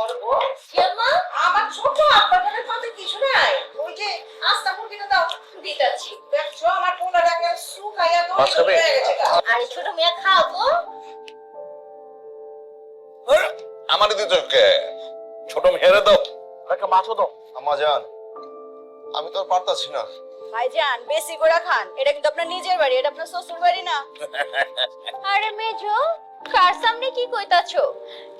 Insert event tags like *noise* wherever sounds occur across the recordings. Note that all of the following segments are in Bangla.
করব? আমার ছোট আপনাদের মধ্যে কিছু নাই। ওই যে আস্তা মুরগিটা দাও দিতাছি। দেখছ আমার পোলার একেবারে শুকাইয়া তো হয়ে গেছে। আরে ছোট মেয়ে খাও তো। আমার দিতে কে? ছোট মেয়েরে দাও। একটা মাছও দাও। আমা জান আমি তো আর পারতাছি না। ভাইজান বেশি করে খান। এটা কিন্তু আপনার নিজের বাড়ি এটা আপনার শ্বশুর বাড়ি না। *laughs* আরে মেজো কার সামনে কি কইতাছো?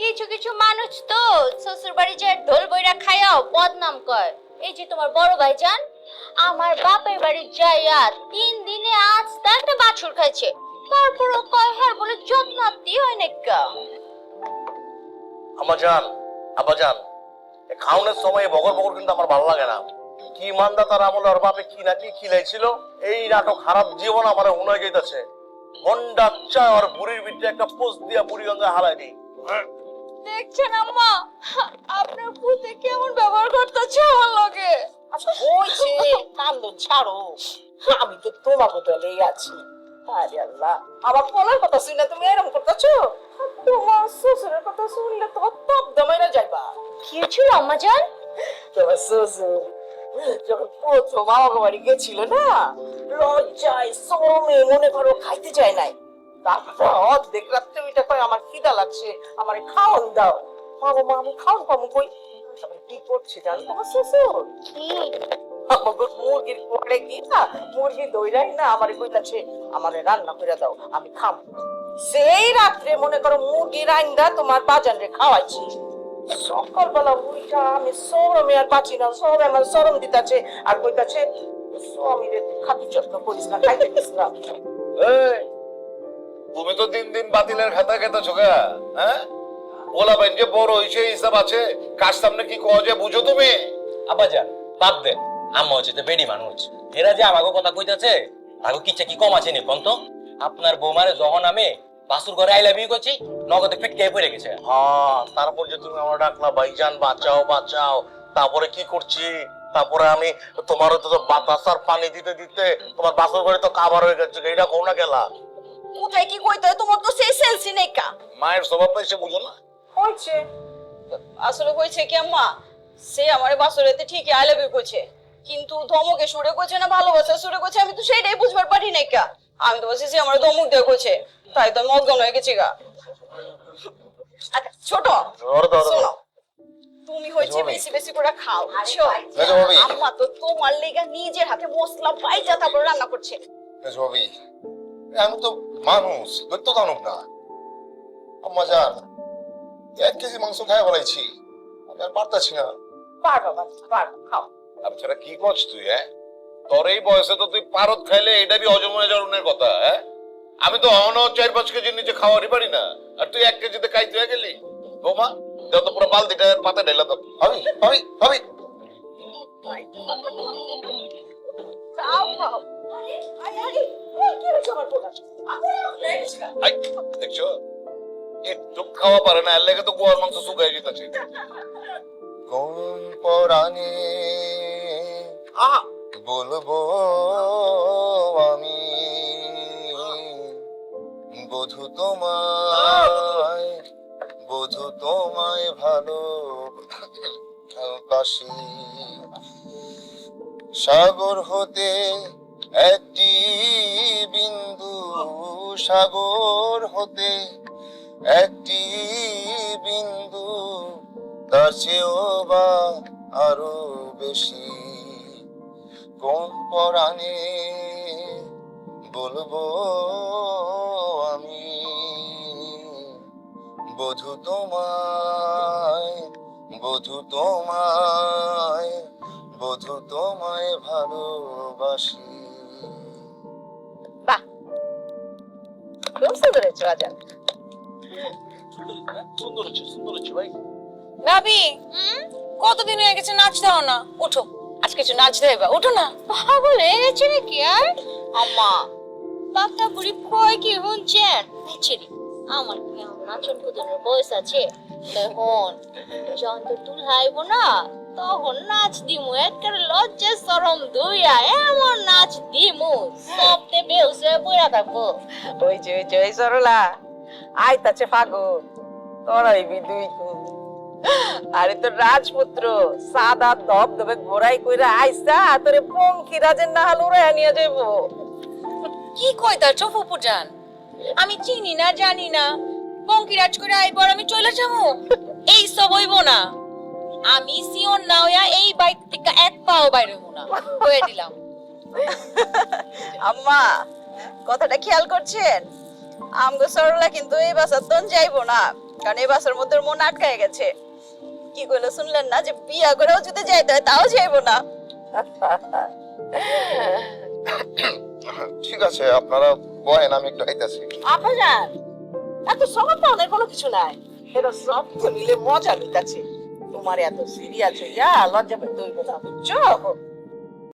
কিছু কিছু মানুষ তো শ্বশুর বাড়ি যায় ঢোল বইরা খায়াও বদনাম কয় এই যে তোমার বড় ভাইজান, আমার বাপের বাড়ি যাইয়া তিন দিনে আজ তা একটা বাছুর খাইছে। তারপরও কয় হ্যাঁ বলে যত্নাতি হয় নাকি আমার জান, আব্বা জান খাওনের সময় বগর বগর কিন্তু আমার ভালো লাগে না। কি মান্দা তার আমলে ওর বাপে কি না কি খিলাইছিল, এই নাটক খারাপ জীবন আমার উনয় যাইতাছে মন্ডা চায় আর বুড়ির ভিতরে একটা পোস্ট দিয়া বুড়ি গঙ্গা হারাই দিই দেখছেন আম্মা আপনার পুতে কেমন ব্যবহার করতেছে আমার লগে? হয়েছে কান্দন ছাড়ো। আমি তো তোমাকে দলেই আছি। আরে আল্লাহ আমার পোলার কথা শুনে তুমি এরকম করতেছো? তোমার শ্বশুরের কথা শুনলে তো তপ দমাইরা যাইবা। কি ছিল আম্মা জান তোমার শ্বশুর যখন প্রথম আমাকে বাড়ি গেছিল না লজ্জায় শরমে মনে করো খাইতে চায় নাই। তারপর অর্ধেক রাত্রে ওইটা কয় আমার খিদা লাগছে আমার খাওয়ান দাও। মামা মা আমি খাওয়ান পাবো কই কি করছে জানো তোমার শ্বশুর? কি? আমাকে মুরগির পরে গিয়া মুরগি দইরাই না আমার কইতাছে আমারে রান্না করে দাও আমি খাম। সেই রাত্রে মনে করো মুরগি রান্না তোমার বাজান রে খাওয়াইছি। সকালবেলা উইটা আমি সরমে আর বাঁচি না সব আমার সরম দিতাছে আর কইতাছে স্বামী রে খাতি যত্ন করিস না খাইতে দিস না। তুমি তো দিন দিন বাতিলের খাতা খেতেছো গা হ্যাঁ? বলা বাইন যে বড় হইছে হিসাব আছে কার সামনে কি কওয়া যায় বুঝো তুমি? আব্বাজান বাদ দেন আম্মা হচ্ছে তো বেডি মানুষ। এরা যে আমাকে কথা কইতাছে তাকে কিচ্ছা কি কম আছে নি কোন তো? আপনার বৌমারে যখন আমি বাসুর ঘরে আই লাভ ইউ করছি নগদে ফিটকে পড়ে গেছে। হ্যাঁ তারপর যে তুমি আমার ডাকলা ভাইজান বাঁচাও বাঁচাও তারপরে কি করছি? তারপরে আমি তোমার তো বাতাস আর পানি দিতে দিতে তোমার বাসর ঘরে তো কাবার হয়ে গেছে এইটা কোন না গেলা? কোথায় কি কইতে তোমার তো সেই সেলসি নেই কা মায়ের স্বভাব এসে বুঝো না। হয়েছে আসলে কইছে কি আম্মা সে আমার বাসরেতে ঠিকই আই লাভ ইউ কইছে কিন্তু ধমকে সুরে কইছে না ভালোবাসা সুরে কইছে আমি তো সেটাই বুঝবার পারি নাই কা আমি তো বলছি সে আমার ধমক দিয়ে কইছে তাই তো আমি অজ্ঞান হয়ে গেছি গা। আচ্ছা ছোট শোনো তুমি হয়েছে বেশি বেশি করে খাও আম্মা তো তোমার লেগা নিজের হাতে মশলা বাইজা তারপর রান্না করছে। মেজবাবি আমি তো মানুষ দৈত্য দানব না। আম্মা জান এক কেজি মাংস খাই বলাইছি আমি আর পারতাছি না। পারবা বাবা পারবা খাও। আমি সেটা কি করছ তুই হ্যাঁ? তোর এই বয়সে তো তুই পারত খাইলে এটা বি হজম হয়ে যাওয়ার কথা হ্যাঁ? আমি তো অহনো চার পাঁচ কেজির নিচে খাওয়ারই পারি না। আর তুই এক কেজিতে খাইতে হয়ে গেলি? বৌমা যত পুরো বালতিটা পাতা ঢেলা তো আমার পোলা আই দেখছ? একটু খাওয়া পারে না এর লেগে তো গোয়ার মাংস শুকাই যেতেছে। কোন *laughs* পরাণে। আহা বলব আমি। বধু তোমায় বধু তোমায় ভালো বাসি সাগর হতে একটি বিন্দু, সাগর হতে একটি বিন্দু, তার চেয়েও বা আরও বেশি। কোন পরাণে বলব আমি বধু তোমায় বধু তোমায় বধু তোমায় ভালোবাসি। খুব সুন্দর হয়েছে রাজান সুন্দর হচ্ছে সুন্দর হচ্ছে ভাই। ভাবি কতদিন হয়ে গেছে? নাচ দাও না ওঠো আজ কিছু নাচ দেবে ওঠো না। পাগল হয়ে গেছে নাকি আর? আম্মা। বাপটা বুড়ি কয় কি শুনছেন? ছেড়ি আমার কি আমার নাচন কুদনের বয়স আছে? দেখুন যখন তো তুল হাইব না তখন নাচ দিমু একের লজ্জা সরম দুইয়া এমন নাচ দিমু সবতে বেউসে বইরা থাকব। ওই যে ওই যে সরলা। আইতাছে ফাগুন তোরা হইবি দুই আরে তো রাজপুত্র সাদা দব দবে ঘোরাই কইরা আইসা তোরে পঙ্কি রাজের নাহাল উড়াইয়া নিয়ে যাইবো। কি কইতাছো ফুপুজান আমি চিনি না জানি না। বঙ্কিরাজ করে আইবার আমি চলে যাব। এই সব হইব না। আমি সিওন না হইয়া এই বাইক থেকে এক পাও বাইরে হইব না। হয়ে দিলাম। আম্মা কথাটা খেয়াল করছেন? আমগো সরলা কিন্তু এই বাসার তন যাইবো না কারণ এই বাসার মধ্যে মন আটকায় গেছে। কি কইলো শুনলেন না যে বিয়া করেও যদি যাইতে হয় তাও যাইবো না। ঠিক আছে আপনারা বয়েন আমি একটু আইতাছি। আপা যান এত তো অনেক কোনো কিছু নাই। এরা সব মিলে মজা নিতাছে তোমার এত সিরিয়াস হইয়া লজ্জা পেতে হইব না বুঝছ?